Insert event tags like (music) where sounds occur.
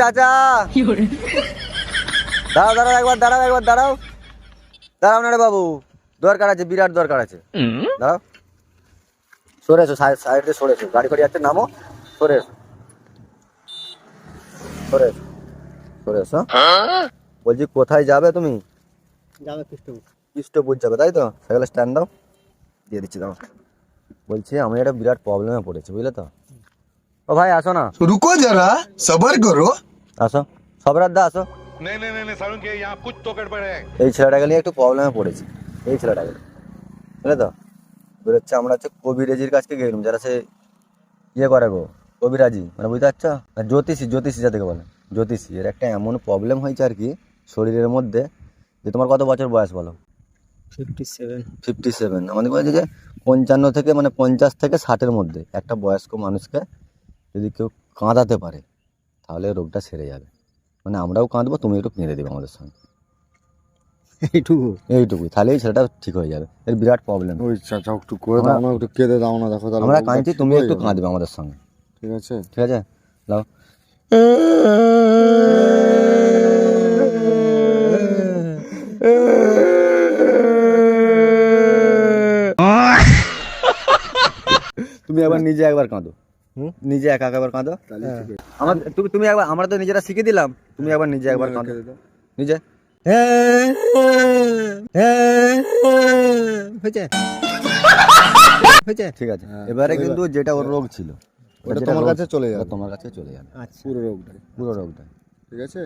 চাচা। দাঁড়াও দাঁড়াও একবার দাঁড়াও একবার দাঁড়াও। দাঁড়াও না রে বাবু দরকার আছে বিরাট দরকার আছে। দাঁড়াও। সরে এসো সাইড সাইডে সরে এসো গাড়ি ফাড়ি যাচ্ছে নামো। সরে এসো। সরে এসো। সরে এসো। বলছি কোথায় যাবে তুমি? যাবে কৃষ্ণপুর। কৃষ্টপুর যাবে তাই তো? সাইকেল স্ট্যান্ড দাও। দিয়ে দিচ্ছি দাও বলছি আমি একটা বিরাট প্রবলেমে পড়েছি বুঝলে তো? ও ভাই আসো না। রুকো যারা সবার করো। আসো। সবরাদা আসো। এই ছেলেটাকে নিয়ে একটু প্রবলেমে পড়েছি। এই ছেলেটাকে বুঝলে তো? বেরোচ্ছে আমরা হচ্ছে কবিরাজির কাছকে গেলাম যারা সে ইয়ে করে গো কবিরাজি। মানে বুঝতে পারছ? জ্যোতিষী জ্যোতিষী যাদেরকে বলে। জ্যোতিষী এর একটা এমন প্রবলেম হয়েছে আর কি শরীরের মধ্যে যে তোমার কত বছর বয়স বলো? ফিফটি সেভেন ফিফটি সেভেন আমাদের বলছে যে পঞ্চান্ন থেকে মানে পঞ্চাশ থেকে ষাটের মধ্যে একটা বয়স্ক মানুষকে যদি কেউ কাঁদাতে পারে তাহলে রোগটা সেরে যাবে। মানে আমরাও কাঁদবো তুমি একটু কেঁদে দেবে আমাদের সঙ্গে। এইটুকু? এইটুকুই তাহলে এই ছেলেটা ঠিক হয়ে যাবে। এর বিরাট প্রবলেম ওই চাচা একটু করে দাও না একটু কেঁদে দাও না দেখো তাহলে আমরা কাঁদছি তুমি একটু কাঁদবে আমাদের সঙ্গে। ঠিক আছে? ঠিক আছে? দাও। (laughs) তুমি একবার নিজে একবার কাঁদো? নিজে একা একবার কাঁদো? আছে। আমার তুমি তুমি একবার আমরা তো নিজেরা শিখে দিলাম। তুমি একবার নিজে একবার কাঁদো। নিজে। হয়েছে। হয়েছে। ঠিক আছে। হ্যাঁ, এবারে কিন্তু যেটা ওর রোগ ছিল ওটা তোমার কাছে চলে যাবে। তোমার কাছে চলে যাবে। আচ্ছা। পুরো রোগটা পুরো রোগটা ঠিক আছে?